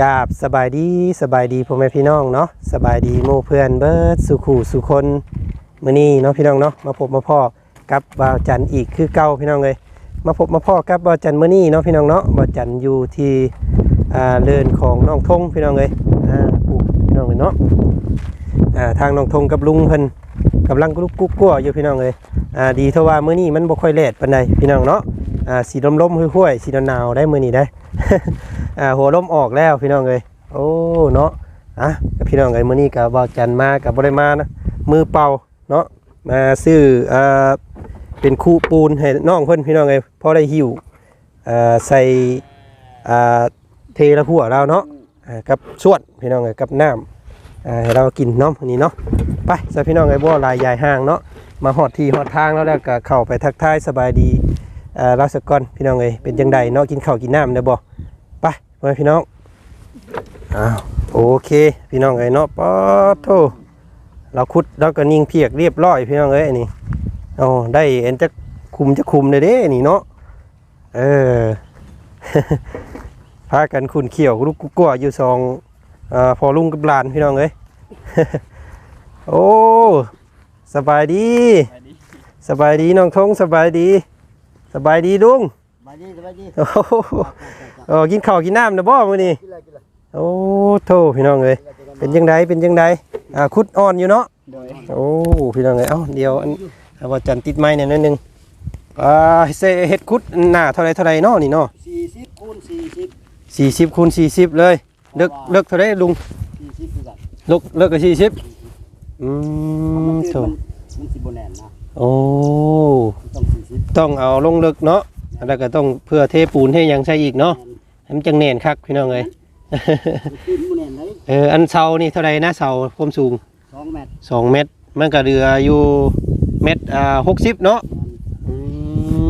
กาบสบายดีสบายดีพ่อแม่พี่น้องเนาะสบายดีหมู่เพื่อนเบิร์ดสุขูสุคนมื้อนี้เนาะพี่น้องเนาะมาพบมาพ่อกับบ่าวจันอีกคือเก่าพี่น้องเลยมาพบมาพ่อกับบ่าวจันมื้อนี้เนาะพี่น้องเนาะบ่าวจันอยู่ที่อ่าเรือนของน้องทงพี่น้องเลยอ่าปลูกพี่น้องเลยเนาะอ่าทางน้องทงกับลุงเพิ่นกำลังกลุกกุ๊กกัวอยู่พี่น้องเลยอ่าดีเท่าว่ามื้อนี้มันบ่ค่อยแลดปานใดพี่น้องเนาะอ่าสีลมๆห้วยสีหนาวได้มื้อนี้ได้ อ่าหัวลมออกแล้วพี่น้องเลยโอ้เนาะอะพี่น้องเลยมื้อนี้กับบ่าวจันมากับบ่ไดมานะมือเป่าเนาะมาซื้ออ่าเป็นคู่ปูนให้น้องเพิ่นพี่น้องเลยพอได้หิวอ่าใส่อ่าเทละหัวเราเนาะอ่ากับส่วนพี่น้องเลยกับน้ำอ่าให้เรากินเนาะนี้เนาะไปสพี่น้องเลยบ่ลายใหญ่ห้างเนาะมาฮอดที่ฮอดทางแล้วแล้วก็เข้าไปทักทายสบายดีอ่าเราสักก่อนพี่น้องเลยเป็นจังใดเนาะกินข้าวกินน้ำได้บ่ ไปไปพี่น้องอ้าวโอเค พี่น้องเอ้ยเนาะปอดโทเราคุดเราก็นิ่งเพียกเรียบร้อยพี่น้องเอ้ยนี่โอ้ได้เอ็นจะคุมจะคุมเลยเด้นี่เนาะเออพากันขุนเขี่ยวลูกกุ๊กกัวอยู่สองอ่าพอลุงกับหลานพี่น้องเอ้ยโอ้สบายดี สบายดีน้องทงสบายดี สบายดีลุงมาดีสบายดีโอ้โห เออกินข้าวกินน้ำนะบ่มื้อนี้กินเลยกินเลยโอ้โธ่พี่น้องเอ้ยเป็นจังไดเป็นจังไดอ่าคุดอ่อนอยู่เนาะโดยโอ้พี่น้องเอ้ยเอ้าเดี๋ยวอันเอาว่าจันติดไม้เนี่ยนิดนึงอ่าเซเฮ็ดคุดหน้าเท่าไรเท่าไรเนาะนี่เนาะสี่สิบคูณสี่สิบ40คูณ40 เลยเลิกเลิกเท่าไรลุงสี่สิบคือกันเลิกเลิกก็40อืมโธ่มันมันสิบแน่นนะโอ้มันต้องสี่สิบต้องเอาลงเลิกเนาะแล้วก็ต้องเพื่อเทปูนให้หยังใช่อีกเนาะให้ มันจังแน่นคักพี่น้องเอ้ยขึ้นมันแน่นเลยเอออันเสานี่เท่าไรนะเสาความสูงสองเมตรสองเมตร มันก็เรืออยู่เมตรอ่าหกสิบเนาะอื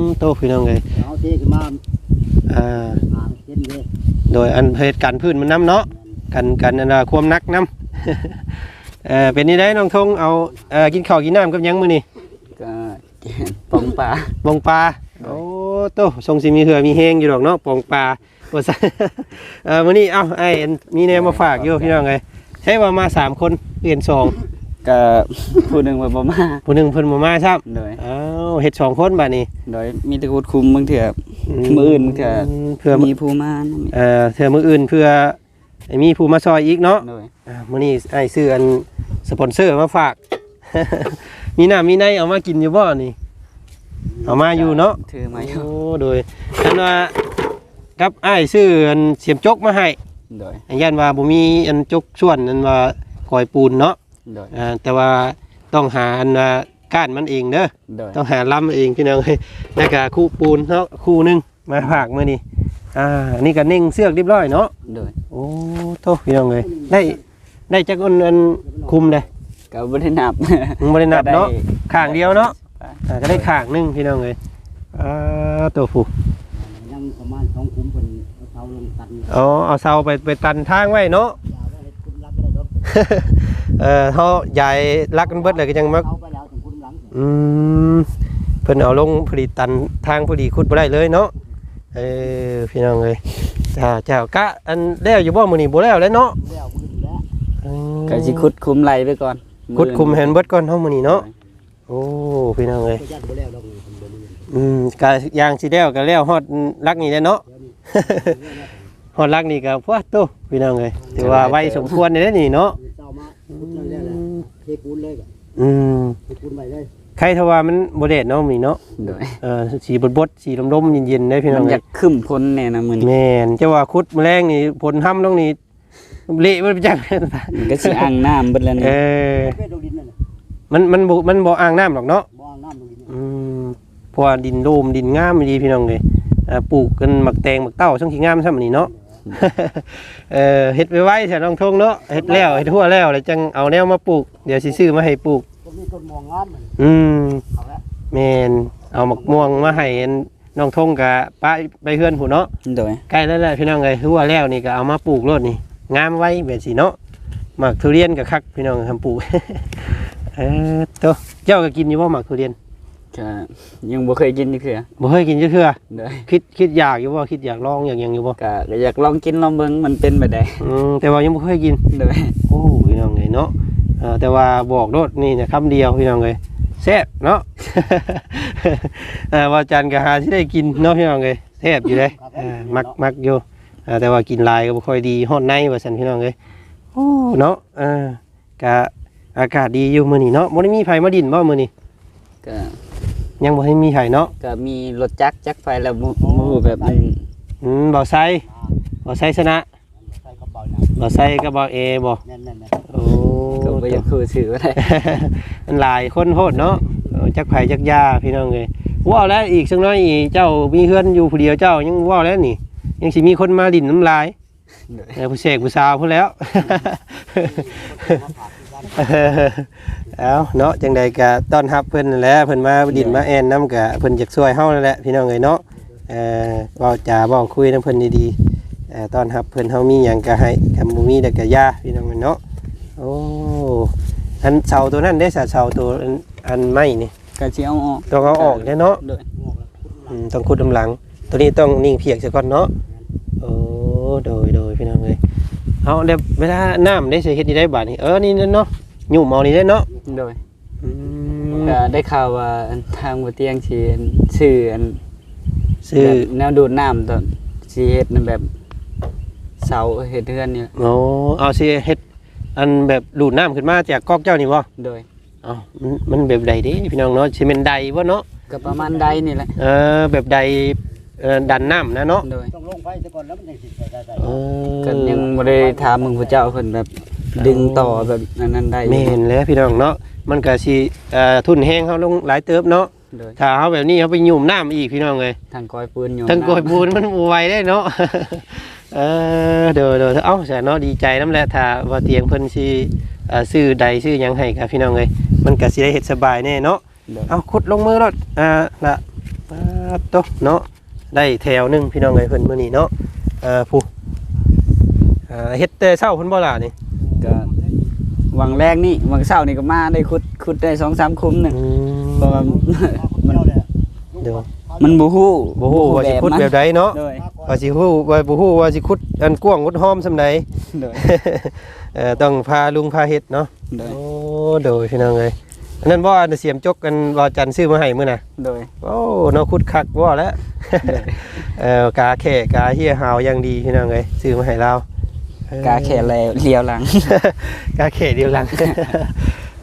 มโตพี่น้องเลยเอาเทขึ้นมาอ่าหาเส้นเลยโดยอันเหตุการณ์พื้นมันน้ำเนาะกันกันอันว่าความนักน้ำ เออเป็นนี่ได้น้องทงเอาเอ่อกินข้าวกินน้ำกับหยังมื้อนี่ก็ปองปลา บงปลาโอ้โตทรงสิมีเหือมีแฮงอยู่ดอกเนาะปองปลา บ่ซะเออมื้อนี้เอ้าไอ้อันมีแนวมาฝากอยู่พี่น้องเอ้ยใช่ว่ามาสามคนเปลี่ยนสองก็ผู้หนึ่งมาบ่มาผู้หนึงเพิ่นบ่มาครับโดยอ้าวเฮ็ดสองคนบัดนี้ โดยมีแตะกุดคุมบางเถื่อมื้ออื่นมันก็เพื่อมีผู้มานํเอ่อเถื่อมืออื่นเพื่อให้มีผู้มาซอยอีกเนาะโดยอ่ามื้อนี้ไอ้ซื้ออันสปอนเซอร์มาฝาก มีน้ำมีในเอามากินอยู่บ่นี่เอามาอยู่เนาะถือมาอยู่โอ้โดยอันว่า กับไอ้ายซื้ออันเสียมจกมาให้โดยอันยันว่าบ่มีอันจกส่วนอันว่าก่อยปูนเนาะโดยอ่าแต่ว่าต้องหาอันว่าก้านมันเองเด้อ โดย ต้องหาลำเองพี่น้องเฮ้ยแล้วก็คู่ปูนเนาะคู่หนึงมาฝากมื้อนี้อ่านี่ก็นิ่งเสือกเรียบร้อยเนาะโดยโอ้โทษพี่น้องเลยได้ได้จักอันอันคุมเลยก็บ่ได้นับมึงบ่ได้นับเนาะก็ได้ข้างเดียวเนาะไปอ่าก็ได้ข้างหนึงพี่น้องเลยอ่าตัวผู้ยังประ มาณสองคุ้มเป็นเอาเท้าลงตันยอ๋อเอาเสาไปไปตันทางไว้เนาะาวได้เลยคุ้มรับไม่ได้ดอกเอ่อเฮาใหญ่รักกันเบิดเลยก็ยังมาเอาไปแล้วถึงคุ้มหลังอืมเพิ่นเอาลงผลิตตันทางพอดีขุดบ่ได้เลยเนาะเออพี่น้องเลยจ้าเจ้ากะอันแล้วอยู่บ่มื้อนี้บ่แล้วแล้วเนาะแล้วมืออยู่แล้วอืมก็สิขุดคุมไหลไปก่อนขุดคุมแฮนเบิดก่อนเฮามื้อนี้เนาะโอ้พี่น้องเอ้ย ก็ยัดไปแล้วดอกนี้ผมบ่มี อืมกะยางสิแล้วก็แล้วฮอดลักนี่แหละเนาะเดี๋ยวนี้ฮอดลักนี่ก็พวโตพี่น้องเอ้ยถือว่าไวสมควรนี่แหละนี่เนาะเจ้ามาพุทธนั่นแหละแหละเทปูนเลยแบบอืมเทปูนไปเลยใครทว่ามันบ่แดดเนาะมื้อนี้เนาะโดยเออสีบดๆสีลมๆเย็นๆได้พี่น้มัอนงอเอ้ยายกขึ้นพ้นแน่นะมื้อนี้แม่นจะว่าคุดแมลงนี่ผลห้ำต้องนี่เละมันไปจังมันก็สิอ่างน้ำเบิดแล้วเอนี่อ เพชรดอกดินนั่นน่ะมันมันบ่มันบ่อ่างน้ำหรอกเนาะบ่เอาน้ำดอกดินน่ะอืมเพ ราะว่าดินโดมดินงามดีพี่น้องเลยอ่าปลูกกันหมักแตงหมักเต้าช่างสิงามซะมื้อนี้เนาะเออเฮ็ดไว้ไว้แถวน้องทงเนาะเฮ็ดแล้วเฮ็ดทั่วแล้วแล้วจังเอาแนวมาปลูกเดี๋ยวสิซื้อมาให้ปลูกก็มีต้นมองงามมันอืมเอาละแม่นเอาหมักม่วงมาให้อันน้องทงกับป้าไปเฮือนผู้เนาะโดยใกล้แล้วแหละพี่น้องเลยทั่วแล้วนี่ก็เอามาปลูกรถนี่งามไว้แบบสิเนาะหมักทุเรียนกับคักพี่น้องทำปลูกเออตัวเจ้าก็กินอยู่ว่าหมักทุเรียน ก็ยังบ่เคยกินนี่คือบ่เคยกินจักเทื่อโดยคิดคิดอยากอยู่บ่คิดอยากลองอยากหยังอยู่บ่ก็ก็อยากลองกินลองเบิ่งมันเป็นแบบใดอืมแต่ว่ายังบ่เคยกินโดยโอ้พี่น้องเอ้ยเนาะเอ่อแต่ว่าบอกโลดนี่นะคำเดียวพี่น้องเอ้ยแซ่บเนาะ เอ่อว่าจันทร์ก็หาที่ได้กินเนาะพี่น้องเอ้ยแซ่บอยู่เด้เอ่อมักมักอยู่เอ่อแต่ว่ากินหลายก็บ่ค่อยดีฮอดในว่าซั่นพี่น้องเอ้ยโอ้เนาะเออก็อากาศดีอยู่มื้อนี้เนาะบ่ได้มีไผมาดินบ่มื้อนี้ก็ ยังบ่ให้มีไผเนาะก็มีรถจักรจักรไฟแล้วหมู่หมู่แบบมันอืมบ่ใส่บ่ใส่ชนะใส่กระเป๋าหนังบ่ใส่ก็บ่เอบ่แน่นๆโอ้ก็บ่อยากคือชื่อว่าได้มันหลายคนโพดเนาะเออจักไผจักยาพี่น้องเลยว้าวแล้วอีกสักหน้อยอีกเจ้ามีเพื่อนอยู่ผู้เดียวเจ้ายังว้าวแล้วนี่ ยังสิมีคนมาดินน้ำลายโดยเออผู้เสกผู้สาวพูดแล้ว เอาเนาะจังใดก็ต้อนรับเพิ่นนั่นแหละเพิ่นมาดินมาแอนน้ำกะเพิ่นอยากช่วยเฮานั่นแหละพี่น้องเอ้ยเนาะเอ่อเว้าจาเว้าคุยนํเพิ่นดีๆเอ่อต้อนรับเพิ่นเฮามีหยังก็ให้คำบ่มีแต่ก็ยาพี่น้องเอ้ยเนาะโอ้อันเสาตัวนั้นได้สะเสาตัวอันอันไม้นี่ก็สิเอาออกต้องเอาออกแน่เนาะโดยอืมต้องขุดลำหลัง ตัวนี้ต้องนิ่งเพียกซะก่อนเนาะโอ้โดยโดยพี่น้องเอ้ย เอาเดี๋ยวเวลาน้ำได้สิเฮ็ดนี่ได้บาดนี่เออนี่เนาะหยุ่มเอานี่ได้เนาะโดยอืมก็ได้ข่าวว่าอันทางบ่เตียงสิอันชื่ออันซื้อแบบแนวดูดน้ำตอนสิเฮ็ดนั่นแบบเสาเฮ็ดเรือนนี่โอ้เอาสิเฮ็ดอันแบบดูดน้ำขึ้นมาจากก๊อกเจ้านี่บ่โดย เอ้ามันมันแบบใดเด้พี่น้องเนาะสิเป็นใดบ่เนาะ ก็ประมาณใดนี่แหละ เออแบบใด เอ่อดันน้ำนะเนาะโดยต้องลงไฟซะก่อนแล้วมันจะสิใส่ได้ได้เออก็ยังบ่ได้ถามมึงพระเจ้าเพิ่นแบบ ดึงต่อแบบนั้นนั้นได้อยู่แม่นแล้วพี่น้องเนาะมันก็สิเอ่อทุนแห้งเฮาลงหลายเติบเนาะโดยถ้าเฮาแบบนี้เฮาไปหยุ่มน้ำอีกพี่น้องเอ้ย ทางกอยปืนอยู่ทั้งโกยปูนมันบ่ไหวได้เนาะ เออเดี๋ยวเดี๋ยวเอ้าแสนเนาะดีใจน้ำแหละถ้าว่าเตียงเพิ่นสิเอ่อซื้อใดซื้อหยังให้กับพี่น้องเอ้ยมันก็สิได้เฮ็ดสบายแน่เนาะ โดย เอาขุดลงมือรถอ่าละอ่าโตะเนาะ ได้แถวหนึงพี่น้องเอ้ยเพิ่นมื้อนี้เนาะเอ่อผู้อ่าเฮ็ดแต่เช้าเพิ่นบ่ล่ะนี่ก็วังแรกนี่วังเช้านี่ก็มาได้ขุดขุดได้2-3คุ้มนึงอืมเพราะว่ามันเจ้าเนี่ยเดี๋ยวมันบ่ฮู้บ่ฮู้ว่าสิขุดแบบใดเนาะโดยว่าสิฮู้ว่าบ่ฮู้ว่าสิขุดอันกว้างขุดหอมซำใด โดยเอ่อต้องพาลุงพาเฮ็ดเนาะโดยโอ้โดยพี่น้องเอ้ย อันนั้นว่าอันเสียมจกกันว่าจันทร์ซื้อมาให้มื้อน่ะโดย โอ้เนาะคุดคักว่าแล้ว เอ่อกาแข่กาเฮียหาวอย่างดีพี่น้องเอ้ยซื้อมาให้เราเอ่อกาแค่แลเลียวหลัง กาแข่เดียวหลัง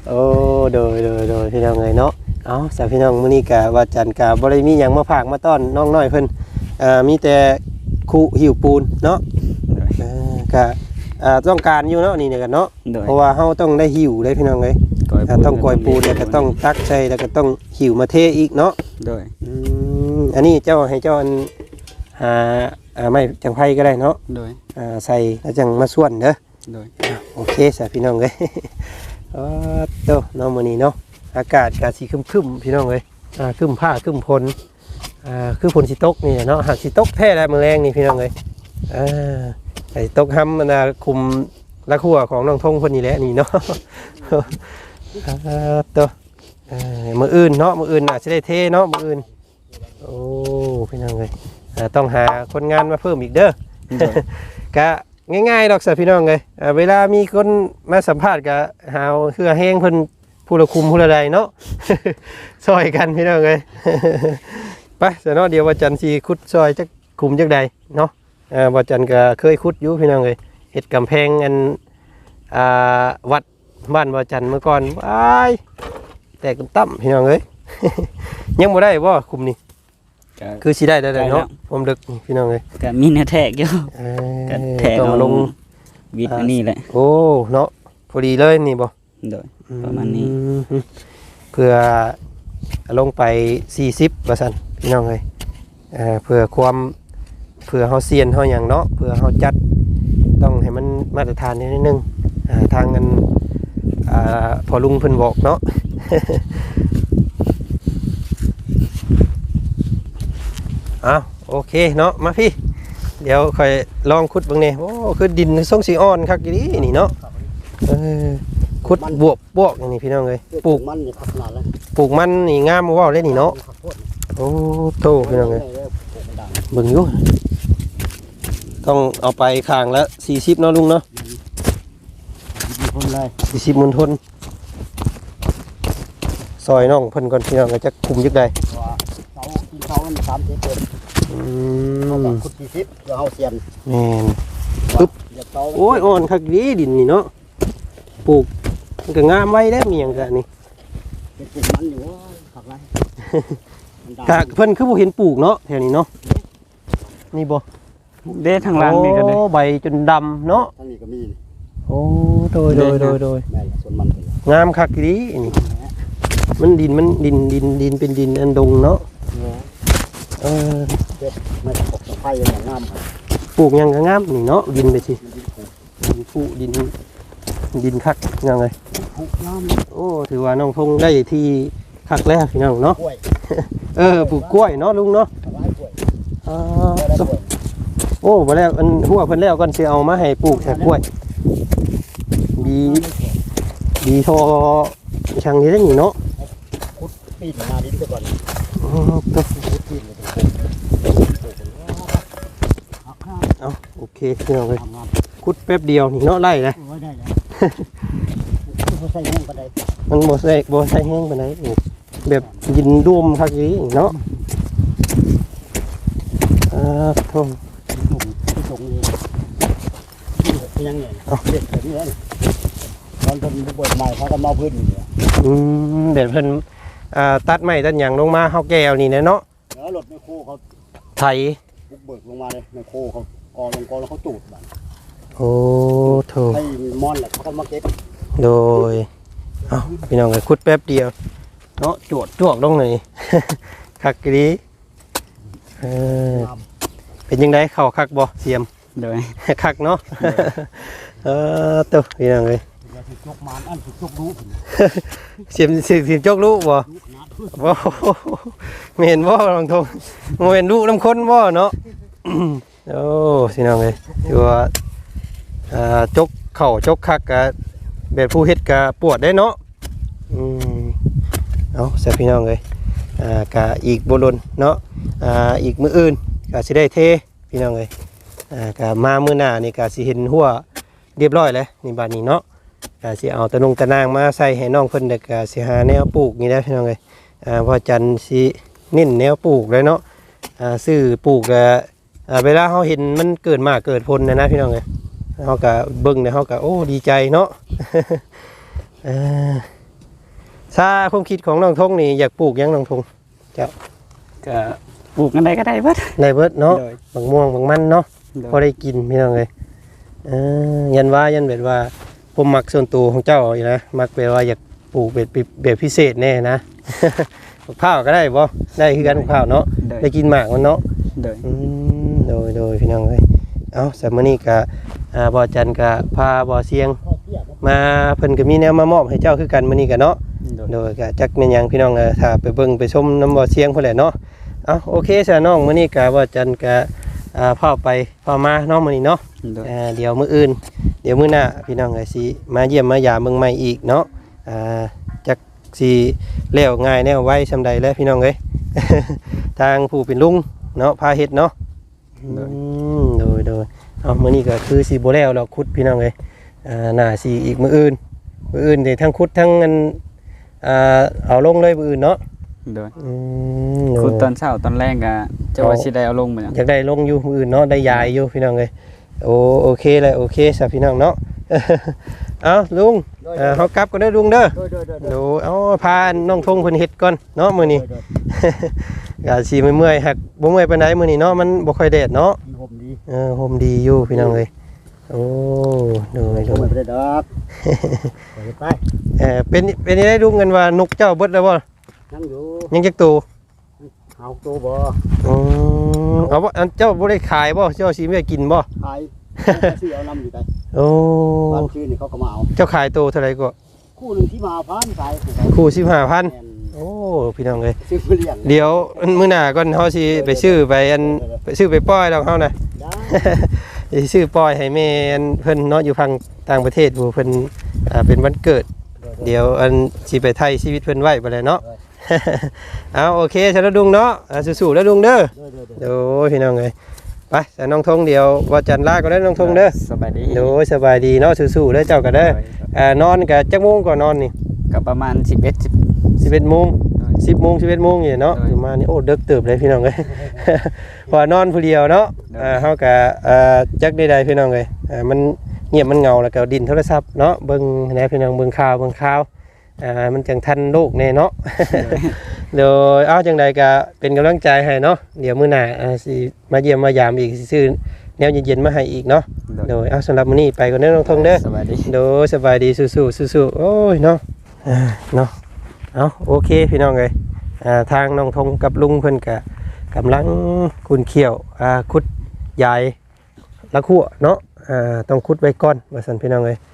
โอ้โดยโดยโดยพี่น้องเอ้ยเนาะเอาสาวพี่น้องมื้อนี้กะว่าจันทร์กะบ่ได้มีหยังมาฝากมาต้อนน้องน้อยเพิ่นเอ่อมีแต่คุหิวปูนเนาะโดยเออกะ อ่าต้องการอยู่เนาะนี่เนี่ยกันเนาะโดย เพราะว่าเฮาต้องได้หิวได้พี่น้องเอ้ยกอยถ้าต้องกอยปูนแล้วก็ต้องตักใส่แล้วก็ต้องหิวมาเทอีกเนาะโดยอืมอันนี้เจ้าให้เจ้าอันหาอ่าไม้จังไผก็ได้เนาะโดยอ่าใส่แล้วจังมาส่วนเด้อ โดย โอเคสาพี่น้องเอ้ยเออโตเนาะมื้อนี้เนาะอากาศก็สิครึมๆพี่น้องเอ้ยอ่าครึมผ้าครึมพลอ่าคือฝนสิตกนี่เนาะหากสิตกแท้แล้วมื้อแรงนี่พี่น้องเอ้ยอ่า ไอ้ตกห้ำมันนะคุมละขัวของน้องทงเพิ่นนี่แหละนี่เนาะตเอ่อมื้ออื่นเนาะมืออื่นน่ะสิได้เทเนาะมืออื่นโอ้พี่น้องเอ้ยต้องหาคนงานมาเพิ่มอีกเด้อกะง่ายๆดอกสะพี่น้องเลยเวลามีคนมาสัมภาษณ์กะหาวเพื่อแห้งเพิ่นผู้ละคุมผู้ละใดเนาะซอยกันพี่น้องเลยไปเสนาะเดี๋ยวว่าจันทร์สีคุดซอยจักคุมจักใดเนาะ อ่าว่าจันทร์ก็เคยคุดอยู่พี่น้องเลยเฮ็ดกำแพงอันอ่าวัดบ้านว่าจันทร์เมื่อก่อนว้ายแต่กำตั้มพี่น้องเลยยังบ่ได้บ่คุมนี่ก็คือสิได้ได้เลยเนาะได้แล้วผมดึกพี่น้องเลยก็มีแนวแทกอยู่ เอ่อก็แทกต้องเอาลง วิทย์อันนี้แหละโอ้เนาะพอดีเลยนี่บ่ โดย ประมาณนี้ อืมเพื่อลงไป 40ว่าซั่นพี่น้องเอ้ยเอ่อเพื่อความ เพื่อเฮาเซียนเฮาหยังเนาะเพื่อเฮาจัดต้องให้มันมาตรฐานนิดนึงอ่าทางกันอ่าพอลุงเพิ่นบอกเนาะเอาโอเคเนาะมาพี่ เดี๋ยวค่อยลองขุดเบิ่งนี่โอ้คือดินทรงสีอ่อนคักอีหลีนี่เนาะเออขุดบวบบวกอย่างนี้พี่น้องเลยปปลูลูกกมันนี่พักนานแล้วปลูกมันนี่งามบ่เว้าเลยนี่เนาะข้าวโพดโอ้โตพี่น้องเลยปลูกมันดังเบิ่งอยู่ ต้องเอาไปข้างละ40เนาะลุงเนาะมีคนเลย40มุนทนซอยน้องเพิ่นก่อนพี่น้องก็จะคุมยึกได้เพราะว่าเสากินเสามันสามสิบเอ็ดอืเขาแบบมขุดสี่สิบแล้วเขาเสียนแม่นปึ๊บอยากเสาโอ้ยอ่อนคักดีดินนี่เนาะปลูกมันก็งามไว้แล้วมีหยังกะนี่เป็นปลูกมันอยู่ว่าผักไรมันดังกะเพิ่นคือบ่เห็นปลูกเนาะแถวนี้เนาะนี่บ่ เด้ทางล่างนี่ก็ได้โอ้ใบจนดำเนาะทั้งนี้ก็มีนี่โอ้โดยโดยโดยโดยแม่นล่ะส่วนมันเป็นงามคักดีนี่มันดินมันดินดินดินเป็นดินอันดงเนาะเออไม่ต้องปลูกไผ่อย่างงามครับปลูกหยังก็งามนี่เนาะดินไปสิมันดินปลูกดินผูดิน ดินคักยังไงปลูกงามโอ้ถือว่าน้องทงได้ที่คักแล้วพี่น้องเนาะกล้วยเออปลูกกล้วยเนาะลุงเนาะผักไรกล้วยอ่า ได้ได้กล้วย โอ้มาแล้วอันหัวเพิ่นแล้วก่อนสิเอามาให้ปลูกแทกกล้วยบีบีทอช่างนี้ได้นี่เนาะขุดปีนหน้าดินไปก่อนอ๋อตัวขุดปีนเลยต้องปลูกปลูกผักงามเอาโอเคพี่น้องเลยทำงามขุดแป๊บเดียวนี่เนาะไล่นะไว้ได้เลยเขาใส่แห้งก็ได้มันบ่ใส่บ่ใส่แห้งปานใดนี่แบบยินร่วมคักนี้เนาะอ่าทงส่งส่งเองเป็น ยังไงเด็กแบบนี้เลยตอนเป็นบทใหม่เขาก็มาพื้นอยู่เนี่ยอืมเดี๋ยวเพิ่นอ่าตัดไม้ตัดหยังลงมาเฮาแก้วนี่นะเนาะแล้วรถไมโครเขาไถบุกเบิกลงมาเลยไมโครเขากอลงกอแล้วเขาจูดบันโอ้โถให้มอนแหละเขาก็มาเก็บโดยเอ้าพี่น้องก็ขุดแป๊บเดียวเนาะจวดจวกลงหน่อยคักกะดีเอองามเป็นยังไงเข้าคักบ่เสียม โดยคักเนาะเออตัวพี่น้องเลยเราสิจกมานอันสิจกรู้ถึงเสียมเสียมเสียมจกลูกบ่รู้ขนาดพื้นบ่ไม่เห็นบ่ลองทงบ่เห็นลูกน้ำคนบ่เนาะโอ้พี่น้องเลยถือว่าอ่าจกเข่าจกคักกะแบบผู้เฮ็ดกะปวดได้เนาะอืมเอาแซ่บพี่น้องเลยอ่ากะอีกบ่ลนเนาะอ่าอีกมื้ออื่นกะสิได้เทพี่น้องเลย อ่ากะมามื้อหน้านี่กะสิเห็นหัวเรียบร้อยแล้วนี่บัดนี้เนาะกะสิเอาตะนงตะนางมาใส่ให้น้องเพิ่นเด็กกะสิหาแนวปลูกนี่ได้อพี่น้องเลยอ่าเพอจันทร์สิเน้นแนวปลูกเลยเนาะอ่าซื้อปลูกกะอ่าเวลาเขาเห็นมันเกิดมาเกิดผลนะนะพี่น้องเลยเขาก็เบิ่งเนี่ยเขาก็โอ้ดีใจเนาะเออซาความคิดของน้องทงนี่อยากปลูกหยังน้องทงก็ปลูกกันได้ก็ได้เบิด ในเบิดเนาะโดย บางม่วงบางมันเนาะโดย พอได้กินพี่น้องเลยเออยันว่ายันแบบว่าผมมักส่วนตัวของเจ้าอยู่นะมักแบบว่าอยากปลูกแบบแบบพิเศษแน่นะมะพร้าวก็ได้บ่ได้คือกันมะพร้าวเนาะโดยได้กินหมากมันเนาะโดยอืมโดยโดยพี่น้องเลยเอาสามอนี้กะอ่าบ่อจันกะพาบ่อเสียงข้าวเปียกมาเพิ่นก็มีแนวมามอบให้เจ้าคือกันมื้อนี้กะเนาะโดยโดยกะจักแม่นหยังพี่น้องเออถ้าไปเบิ่งไปชมน้ำบ่อเสียงพุ่นแหละเนาะเอาโอเคซะน้องมื้อนี้กะบ่อจันกะ อ่าพาไปพามาเนาะมื้อนี้เนาะโดยอ่าเดี๋ยวมื้ออื่น เดี๋ยวมื้อหน้าพี่น้องก็สิมาเยี่ยมมายามเบิ่งใหม่อีกเนาะอ่าจักสิแล้วง่ายแนวไว้ซำใดแล้วพี่น้องเอ้ย ทางผู้เป็นลุงเนาะพาเฮ็ดเนาะโดยอืมโดยโดยเอามื้อนี้ก็คือสิบ่แล้วเราขุดพี่น้องเอ้ยอ่าน่าสิอีกมื้ออื่น มื้ออื่นนี่ทั้งขุดทั้งอันอ่าเอาลงเลยมื้ออื่นเนาะ โดยอืมโดยคุดตอนเช้าตอนแรกก็จะว่าสิได้เอาลงเหมือนอยากได้ลงอยู่มื้ออื่นเนาะได้ยายอยู่พี่น้องเอ้ยโอโอเคเลยโอเคซะพี่น้องเนาะ เอาลุงเอ่อเฮากลับกันเด้อลุงเด้อ โดยโดยโดยโดยโดเอาพาน้องทงเพิ่นเฮ็ดก่อนเนาะมื้อนี้โดย ก็สิเมื่อยๆหักบ่เมื่อยปานใดมื้อนี้เนาะมันบ่ค่อยแดดเนาะมีห่มดีเออโฮมดีอยู่พี่น้องเอ้ยโอ้โดยโดห่มยไม่ได้ดอก ไปไปเออเป็นเป็นได้รู้กันว่านกเจ้าเบิดแล้วบ่ นั่งอยู่ยังจักตัวเอาตัวบ่อือเอาบ่อันเจ้าบ่ได้ขายบ่เจ้าสิไม่ได้กินบ่ขายซื้อเอานำอยู่ได้โอ้บ้านชื่อนี่เขาก็มาเอาเจ้าขายตัวเท่าไหร่ก็คู่หนึ่งที่มาพันขายคู่15,000แม่นโอ้พี่น้องเอ้ยซื้อมาเลี้ยงเดี๋ยวมื้อหน้าก่อนเฮาสิไปซื้อไปอันไปซื้อไปปล่อยแล้วเฮาน่ะได้สิซื้อปล่อยให้แม่อันเพิ่นเนาะอยู่พังต่างประเทศผู้เพิ่นอ่าเป็นวันเกิด เดี๋ยวอันสิไปไทยชีวิตเพิ่นไว้บ่เลยเนาะ เอาโอเคชะละดุงเนาะอ่าสู้ๆแล้วดุงเด้อเด้อเด้อเด้อโดยพี่น้องเอ้ยไปแต่น้องทงเดียวว่าจันลาก็ได้อน้องทงเด้อสบายดีโดยสบายดีเนาะสู้ๆเด้อเจ้าก็เด้ออ่านอนก็จักโมงก่อนนอนนี่ก็ประมาณ11 10 11โมง10โมง11โมงนี่เนาะโดยประมาณนี้โอ้ดึกเติบเลยพี่น้องเอ้ยเพอนอนผู้เดียวเนาะโดยอ่าเฮาก็อ่าจักใดๆพี่น้องเอ้ยอ่ามันเงียบมันเหงาแล้วก็ดินโทรศัพท์เนาะเบิ่งแหนพี่น้องเบิ่งข่าวเบิ่งข่าว อ่ามันจังทันโลกแน่เนาะ โดยเอาจังใดก็เป็นกำลังใจให้เนาะเดี๋ยวมื้อหน้าอ่าสิมาเยี่ยมมายามอีกสิซื้อแนวเย็นๆมาให้อีกเนาะโดยเอาสำหรับมื้อนี้ไปก่อนเด้อน้องทงเด้อสบายดีโดยสบายดีสู้ๆสู้ๆโอ้ยเนาะอ่าเนาะเอาโอเคพี่น้องเลยอ่าทางน้องทงกับลุงเพิ่นกะกำลังคุณเขียวอ่าคุดยายละขั่วเนาะอ่าต้องคุดไว้ก่อนว่าสันพี่น้องเลยอ่า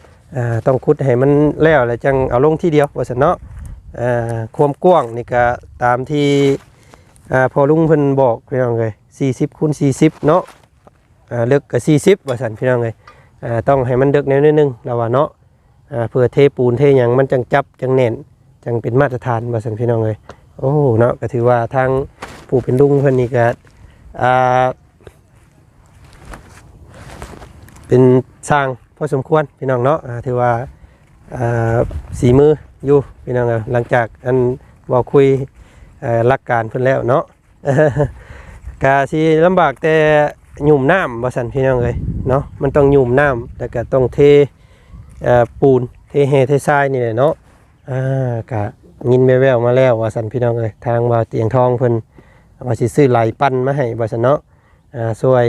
ต้องคุดให้มันแล้วแล้วจังเอาลงที่เดียวว่าสันเนาะความกว้างนี่ก็ตามที่พอลุงเพิ่นบอกพี่น้องเลย40คูณ40เนาะเลือกก็40ว่าสันพี่น้องเลยต้องให้มันเดึกแนวนิดนึงเราว่าเนาะเพื่อเทปูนเทยังมันจังจับจังแน่นจังเป็นมาตรฐานมาสันพี่น้องเลยโอ้เนาะก็ถือว่าทางผู้เป็นลุงเพิ่นนี่ก็เป็นสร้าง พอสมควรพี่น้องเนาะถือว่าสีมืออยู่พี่น้องหลังจากอันเว่าคุยเอ่อหลักการเพิ่นแล้วเนาะกาสิลำบากแต่หยุ่มน้ำบ่สันพี่น้องเลยเนาะมันต้องหยุ่มน้ำแล้วก็ต้องเทปูนเทเฮเททรายนี่แหละเนาะอ่ากะยินแววๆมาแล้วว่าสันพี่น้องเลยทางว่าเตียงทองเพิ่นว่าสิซื้อไหลปั้นมาให้บ่สันเนาะอ่าช่วย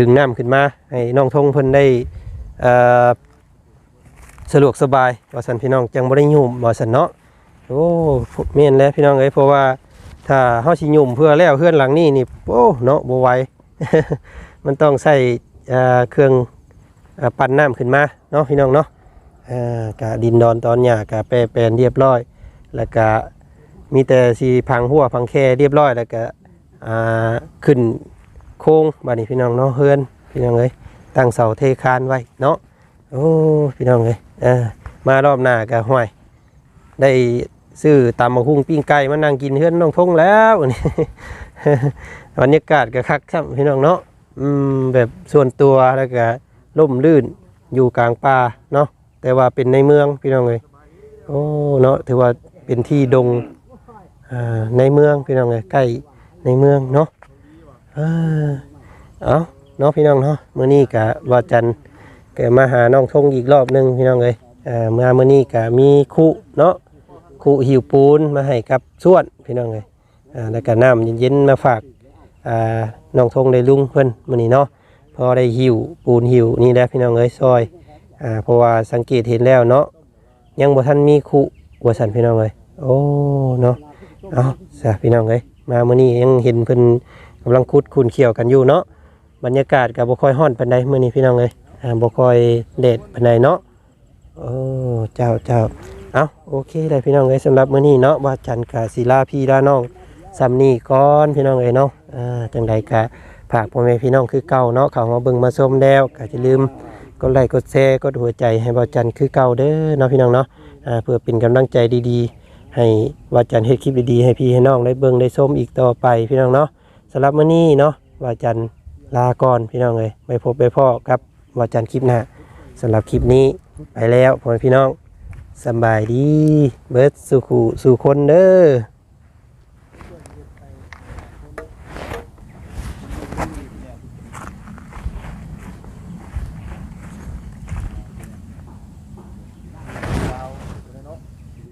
ดึงน้ำขึ้นมาให้น้องทงเพิ่นได้ สะดวกสบายว่าสันพี่น้องจังบ่ได้ยุ่มว่าสันเนาะโอ้แม่นแล้วพี่น้องเอ้ยเพราะว่าถ้าเฮาสิยุ่มเพื่อแล้วเพื่อนหลังนี้นี่โอ้เนาะบ่ไหวมันต้องใส่เครื่องปั่นน้ำขึ้นมาเนาะพี่น้องเนาะกะดินดอนตอนหญ้ากะแปรแปลนเรียบร้อย แล้วก็มีแต่สิพังหัวพังแค่เรียบร้อยแล้วก็ขึ้นโค้งบัดนี้พี่น้องเนาะเฮือนพี่น้องเอ้ย ตั้งเสาเทคานไว้เนาะโอ้พี่น้องเอ้ยเออมารอบหน้าก็ห้วยได้ซื้อตำมะฮุ่งปิ้งไก่มานั่งกินเฮือนน้องทงแล้วนี่บรรยากาศก็คักครับพี่น้องเนาะอืมแบบส่วนตัวแล้วก็ร่มรื่นอยู่กลางป่าเนาะแต่ว่าเป็นในเมืองพี่น้องเลยโอ้เนาะถือว่าเป็นที่ดงในเมืองพี่น้องเลยใกล้ในเมืองเนาะเออเอา เนาะพี่น้องเนาะมื้อนี้กะว่าจันทร์ก็มาหาน้องทงอีกรอบหนึงพี่น้องเลยอ่ามามื้อนี้กะมีคุเนาะคู่หิวปูนมาให้กับส่วนพี่น้องเลยอ่าแล้วก็น้ำเย็นๆมาฝากอ่าน้องทงได้ลุงเพิ่นมื้อนี้เนาะพอได้หิวปูนหิวนี่แหละพี่น้องเอ้ยซอยอ่าเพราะว่าสังเกตเห็นแล้วเนาะยังบ่ทันมีคู่ว่าซั่นพี่น้องเอ้ยโอ้เนาะเอาซะพี่น้องเอ้ยมามื้อนี้ยังเห็นเพิ่นกำลังคุดคูนเขี่ยวกันอยู่เนาะ บรรยากาศก็บ่ค่อยร้อนปานใดมื้อนี้พี่น้องเอ้ยอ่าบ่ค่อยแดดปานใดเนาะโอ้เจ้าเจ้าเอาโอเคได้พี่น้องเอ้ยสำหรับมื้อนี้เนาะว่าจันทร์กะศิลาพี่ลาน้องซ้ำนี่ก่อนพี่น้องเอ้ยเนาะอ่าจังใดกะฝากพ่อแม่พี่น้องคือเก่าเนาะเข้ามาเบิ่งมาชมแล้วก็อย่าลืมกดไลค์กดแชร์กดหัวใจให้บ่าจันคือเก่าเด้อเนาะพี่น้องเนาะอ่าเพื่อเป็นกำลังใจดีๆ ให้ว่าจันเฮ็ดคลิปดีๆให้พี่ให้น้องได้เบิ่งได้ชมอีกต่อไปพี่น้องเนาะสำหรับมื้อนี้เนาะว่าจันทร์ ลาก่อนพี่น้องเลยไปพบไปพ่อครับว่าจันทร์คลิปหน้าสำหรับคลิปนี้ไปแล้วพ่อพี่น้องสบายดีเบิร์ดสุขูสุคนเด้อ